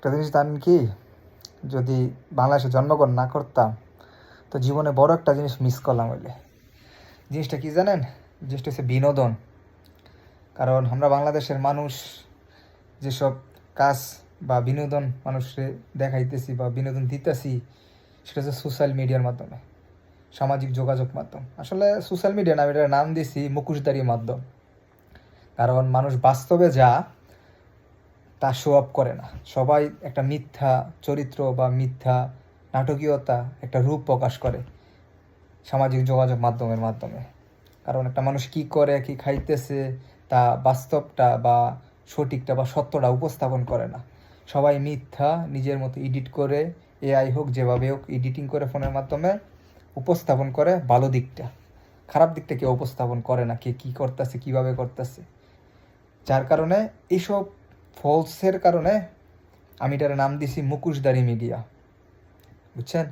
একটা জিনিস জানেন কি? যদি বাংলাদেশে জন্মগ্রহণ না করতাম, তো জীবনে বড় একটা জিনিস মিস করলাম হইলে। জিনিসটা কি জানেন? জিনিসটা হচ্ছে বিনোদন। কারণ আমরা বাংলাদেশের মানুষ, যেসব কাজ বা বিনোদন মানুষকে দেখাইতেছি বা বিনোদন দিতেছি, সেটা হচ্ছে সোশ্যাল মিডিয়ার মাধ্যমে, সামাজিক যোগাযোগ মাধ্যম। আসলে সোশ্যাল মিডিয়া নাম এটার নাম দিয়েছি মুখোশধারী মাধ্যম। কারণ মানুষ বাস্তবে যা তা শো আপ করে না। সবাই একটা মিথ্যা চরিত্র বা মিথ্যা নাটকীয়তা একটা রূপ প্রকাশ করে সামাজিক যোগাযোগ মাধ্যমের মাধ্যমে। কারণ একটা মানুষ কি করে, কি খাইতেছে, তা বাস্তবটা বা সঠিকটা বা সত্যটা উপস্থাপন করে না। সবাই মিথ্যা নিজের মতো এডিট করে এআই হোক, যেভাবে হোক এডিটিং করে ফোনের মাধ্যমে উপস্থাপন করে ভালো দিকটা। খারাপ দিকটা কেউ উপস্থাপন করে না, কে কী করতেছে, কীভাবে করতেছে। যার কারণে এইসব ফলসের কারণে আমি এটার নাম দিছি মুখোশধারী মিডিয়া বুঝছেন?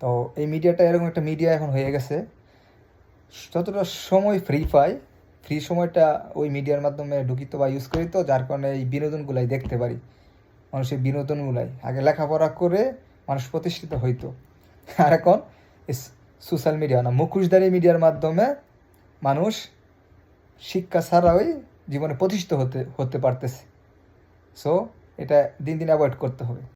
তো এই মিডিয়াটা এরকম একটা মিডিয়া এখন হয়ে গেছে। যতটা সময় ফ্রি পাই ফ্রি সময়টা ওই মিডিয়ার মাধ্যমে ঢুকিত বা ইউজ করি তো, যার কারণে এই বিনোদনগুলাই দেখতে পারি। মানুষের বিনোদনগুলাই। আগে লেখাপড়া করে মানুষ প্রতিষ্ঠিত হইতো। আর এখন সোশ্যাল মিডিয়া না। মুখোশধারী মিডিয়ার মাধ্যমে মানুষ শিক্ষা ছাড়াই জীবনে প্রতিষ্ঠিত হতে হতে পারতেছে। সো এটা দিন দিন অ্যাভয়েড করতে হবে।